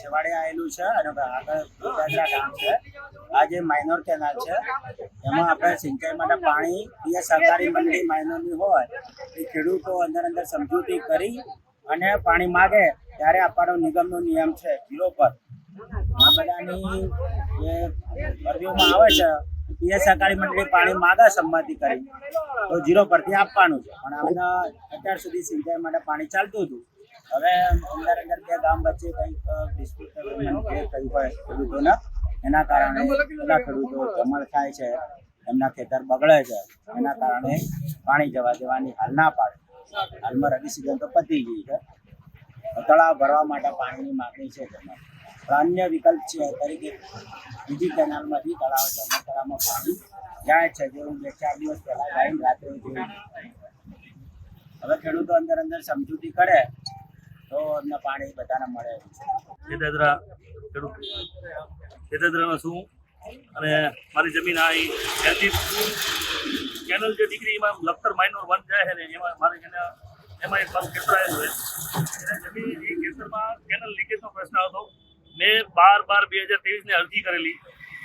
છેવાડે આવેલું છે અને આગળ ગોદાદરા ગામ છે. આ જે માઇનોર કેનાલ છે, એમાં આપણે સિંચાઈ માટે પાણી એ સરકારી મંડળી માઇનોરની હોય, એ ખેડૂતો અંદર અંદર સમજૂતી કરી અને પાણી માગે ત્યારે આપવાનો નિગમનો નિયમ છે જીરો પર. આ બધાની જે અરજીઓમાં આવે છે, એ સહકારી મંડળી પાણી માગે સંમતિ કરી. તો જીરો પરથી આપવાનું છે. પણ અમને અત્યાર સુધી સિંચાઈ માટે પાણી ચાલતું હતું. હવે અંદર અંદર બે ગામ વચ્ચે કંઈક ડિસ્પ્યુટ થયું હોય ખેડૂતોના. એના કારણે બધા ખેડૂતો જમણ થાય છે, એમના ખેતર બગડે છે, એના કારણે પાણી જવા દેવાની હાલ ના પાડે. હાલમાં રવિ સિઝન તો પતી ગઈ છે. તળાવ ભરવા માટે પાણીની માગણી છે તેમાં અન્ય વિકલ્પ છે, તરીકે બીજી કેનાલમાંથી તળાવ જમા તળાવમાં પાણી જાય છે, જેવું બે ચાર દિવસ પહેલા ગાઈને રાત્રે જોયું હવે ખેડૂતો અંદર અંદર સમજૂતી કરે તો અને મારી જમીન આ ઈ કેનલ જે ડિગ્રીમાં લખતર માઇનોર વન જાય છે ને, એમાં મારે એને, એમાં એક મારું ખેતર છે. એને જમીન એ ખેતરમાં કેનલ લીકેજનો પ્રશ્ન હતો મેં બાર બાર બે હજાર ત્રેવીસની અરજી કરેલી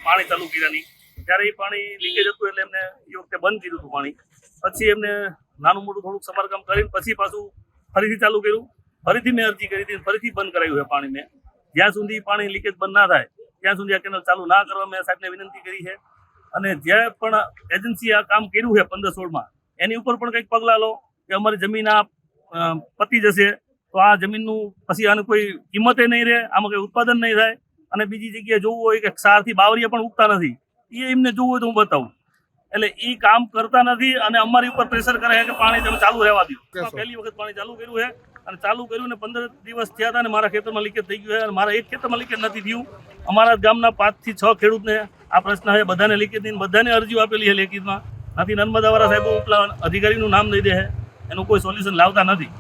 પાણી ચાલુ કર્યાની. ત્યારે એ પાણી લીકેજ હતું એટલે એમને એ વખતે બંધ કર્યું હતું પાણી. પછી એમને નાનું મોટું થોડુંક સમારકામ કરીને પછી પાછું ફરીથી ચાલુ કર્યું. ફરીથી મેં અરજી કરી હતી ફરીથી બંધ કરાવ્યું છે પાણી મેં. જ્યાં સુધી પાણી લીકેજ બંધ ના થાય ત્યાં સુધી આ કેનલ ચાલુ ના કરવા મેં સાહેબને વિનંતી કરી છે. અને જ્યાં પણ એજન્સી આ કામ કર્યું છે પંદર સોળમાં એની ઉપર પણ કંઈક પગલાં લો કે અમારી જમીન આ પતી જશે તો આ જમીનનું પછી આનું કોઈ કિંમતે નહીં રહે આમાં કોઈ ઉત્પાદન નહીં થાય. અને બીજી જગ્યાએ જોવું હોય કે સારથી બાવરીએ પણ ઉગતા નથી. એ એમને જોવું હોય તો હું બતાવું. એટલે એ કામ કરતા નથી અને અમારી ઉપર પ્રેશર કરે છે કે પાણી તમે ચાલુ રહેવા દો પહેલી વખત પાણી ચાલુ કર્યું છે. અને ચાલુ કર્યું ને પંદર દિવસ થયા હતા ને મારા ખેતરમાં લીકેજ થઈ ગયું અને મારા એક ખેતરમાં લીકેજ નથી થયું. અમારા ગામના પાંચથી છ ખેડૂતને આ પ્રશ્ન હવે બધાને લીકેજની બધાને અરજીઓ આપેલી છે લેખિતમાં. નથી નર્મદાવાળા સાહેબો ઉપલા અધિકારીનું નામ દઈ દે એનું કોઈ સોલ્યુશન લાવતા નથી.